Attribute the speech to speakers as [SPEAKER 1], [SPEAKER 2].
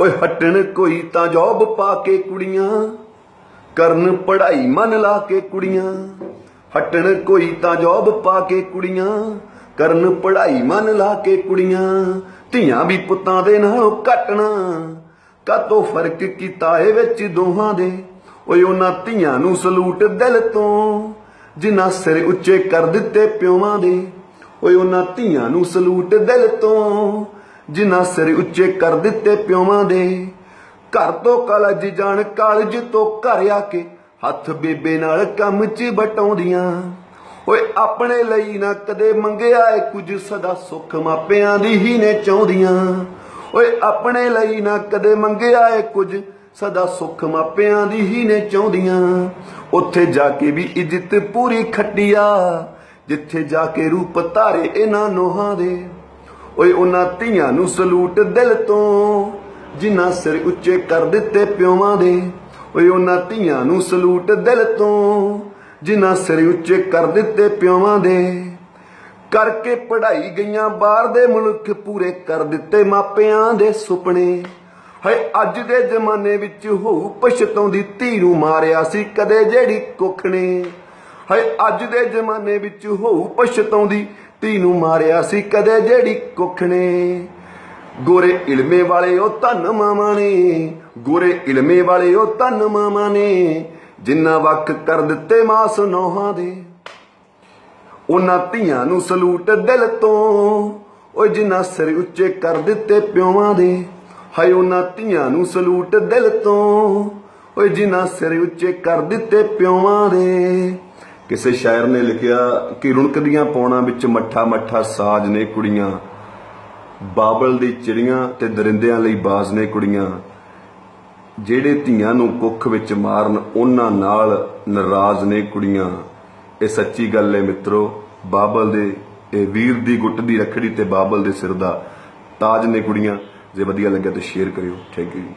[SPEAKER 1] ਓਏ ਹਟਣ ਕੋਈ ਤਾਂ ਜੌਬ ਪਾ ਕੇ ਕੁੜੀਆਂ, ਕਰਨ ਪੜ੍ਹਾਈ ਮਨ ਲਾ ਕੇ ਕੁੜੀਆਂ। ਹਟਣ ਕੋਈ ਤਾਂ ਜੌਬ ਪਾ ਕੇ ਕੁੜੀਆਂ, ਕਰਨ ਪੜ੍ਹਾਈ ਮਨ ਲਾ ਕੇ ਕੁੜੀਆਂ। ਧੀਆਂ ਵੀ ਪੁੱਤਾਂ ਦੇ ਨਾਲੋਂ ਘਟਣਾ, ਕਾਤੋਂ ਫ਼ਰਕ ਕੀਤਾ ਏ ਵਿੱਚ ਦੋਹਾਂ ਦੇ। ਓਏ ਉਹਨਾਂ ਧੀਆਂ ਨੂੰ ਸਲੂਟ ਦਿਲ ਤੋਂ, ਜਿਨ੍ਹਾਂ ਸਿਰ ਉੱਚੇ ਕਰ ਦਿੱਤੇ ਪਿਓਾਂ ਦੇ। ਓਏ ਉਹਨਾਂ ਧੀਆਂ ਨੂੰ ਸਲੂਟ ਦਿਲ ਤੋਂ ਜਿਨ੍ਹਾਂ ਸਿਰ ਉੱਚੇ ਕਰ ਦਿੱਤੇ ਪਿਓਵਾਂ ਦੇ। ਘਰ ਤੋਂ ਕਾਲਜ ਜਾਣ ਕਾਲਜ ਤੋਂ ਘਰ ਆ ਕੇ ਹੱਥ ਬੇਬੇ ਨਾਲ ਕੰਮ 'ਚ ਬਟਾਉਂਦੀਆਂ ਓਏ, ਆਪਣੇ ਲਈ ਨਾ ਕਦੇ ਮੰਗਿਆ ਏ ਕੁਝ, ਸਦਾ ਸੁੱਖ ਮਾਪਿਆਂ ਦੀ ਹੀ ਨੇ ਚਾਹੁੰਦੀਆਂ। ਓਏ, ਆਪਣੇ ਲਈ ਨਾ ਕਦੇ ਮੰਗਿਆ ਏ ਕੁਝ, ਸਦਾ ਸੁੱਖ ਮਾਪਿਆਂ ਦੀ ਹੀ ਨੇ ਚਾਹੁੰਦੀਆਂ। ਉੱਥੇ ਜਾ ਕੇ ਵੀ ਇੱਜ਼ਤ ਪੂਰੀ ਖੱਟਿਆ ਜਿੱਥੇ ਜਾ ਕੇ ਰੂਪ ਧਾਰੇ ਇਹਨਾਂ ਨੋਹਾਂ ਦੇ। ਓਏ ਉਹਨਾਂ ਧੀਆਂ ਨੂੰ ਸਲੂਟ ਦਿਲ ਤੋਂ, ਜਿਨ੍ਹਾਂ ਸਿਰ ਉੱਚੇ ਕਰ ਦਿੱਤੇ ਪਿਓਾਂ ਦੇ। ਓਏ ਉਹਨਾਂ ਧੀਆਂ ਨੂੰ ਸਲੂਟ ਦਿਲ ਤੋਂ, ਜਿਨ੍ਹਾਂ ਸਿਰ ਉੱਚੇ ਕਰ ਦਿੱਤੇ ਪਿਓਾਂ ਦੇ। ਕਰਕੇ ਪੜ੍ਹਾਈ ਗਈਆਂ ਬਾਹਰ ਦੇ ਮੁਲਕ ਪੂਰੇ ਕਰ ਦਿੱਤੇ ਮਾਪਿਆਂ ਦੇ ਸੁਪਨੇ। ਹਏ, ਅੱਜ ਦੇ ਜ਼ਮਾਨੇ ਵਿੱਚ ਹੋਊ ਪਛਤਾਉਂਦੀ ਧੀ ਨੂੰ ਮਾਰਿਆ ਸੀ ਕਦੇ ਜਿਹੜੀ ਕੁੱਖ ਨੇ ਹਏ, ਅੱਜ ਦੇ ਜ਼ਮਾਨੇ ਵਿੱਚ ਹੋਊ ਪਛਤਾਉਂਦੀ ਧੀ ਨੂੰ ਮਾਰਿਆ ਸੀ ਕਦੇ ਜਿਹੜੀ ਕੁੱਖ ਨੇ। ਗੋਰੇ ਇਲਮੇ ਵਾਲੇ ਉਹ ਧੰਨ ਮਾਵਾਂ ਨੇ। ਗੋਰੇ ਇਲਮੇ ਵਾਲੇ ਉਹ ਧੰਨ ਮਾਵਾਂ ਨੇ ਜਿੰਨਾ ਵਕ ਕਰ ਦਿੱਤੇ ਮਾਸ ਨੋਹਾਂ ਦੇ। ਉਹਨਾਂ ਧੀਆਂ ਨੂੰ ਸਲੂਟ ਦਿਲ ਤੋਂ, ਓਏ ਜਿੰਨਾ ਸਿਰ ਉੱਚੇ ਕਰ ਦਿੱਤੇ ਪਿਓਾਂ ਦੇ। ਹਾਏ ਉਹਨਾਂ ਧੀਆਂ ਨੂੰ ਸਲੂਟ ਦਿਲ ਤੋਂ, ਓਏ ਜਿੰਨਾ ਸਿਰ ਉੱਚੇ ਕਰ ਦਿੱਤੇ ਪਿਓਾਂ ਦੇ। ਕਿਸੇ ਸ਼ਾਇਰ ਨੇ ਲਿਖਿਆ ਕਿ ਰੁਣਕਦੀਆਂ ਪੌਣਾ ਵਿੱਚ ਮੱਠਾ ਮੱਠਾ ਸਾਜ ਨੇ ਕੁੜੀਆਂ, ਬਾਬਲ ਦੀ ਚਿੜੀਆਂ ਤੇ ਦਰਿੰਦਿਆਂ ਲਈ ਬਾਜ਼ ਨੇ ਕੁੜੀਆਂ। ਜਿਹੜੇ ਧੀਆਂ ਨੂੰ ਕੁੱਖ ਵਿੱਚ ਮਾਰਨ, ਉਹਨਾਂ ਨਾਲ ਨਾਰਾਜ਼ ਨੇ ਕੁੜੀਆਂ। ਇਹ ਸੱਚੀ ਗੱਲ ਹੈ ਮਿੱਤਰੋ, ਬਾਬਲ ਦੇ, ਇਹ ਵੀਰ ਦੀ ਗੁੱਟ ਦੀ ਰਖੜੀ ਤੇ ਬਾਬਲ ਦੇ ਸਿਰ ਦਾ ਤਾਜ ਨੇ ਕੁੜੀਆਂ। ਜੇ ਵਧੀਆ ਲੱਗਿਆ ਤਾਂ ਸ਼ੇਅਰ ਕਰਿਓ। ਥੈਂਕ ਯੂ ਜੀ।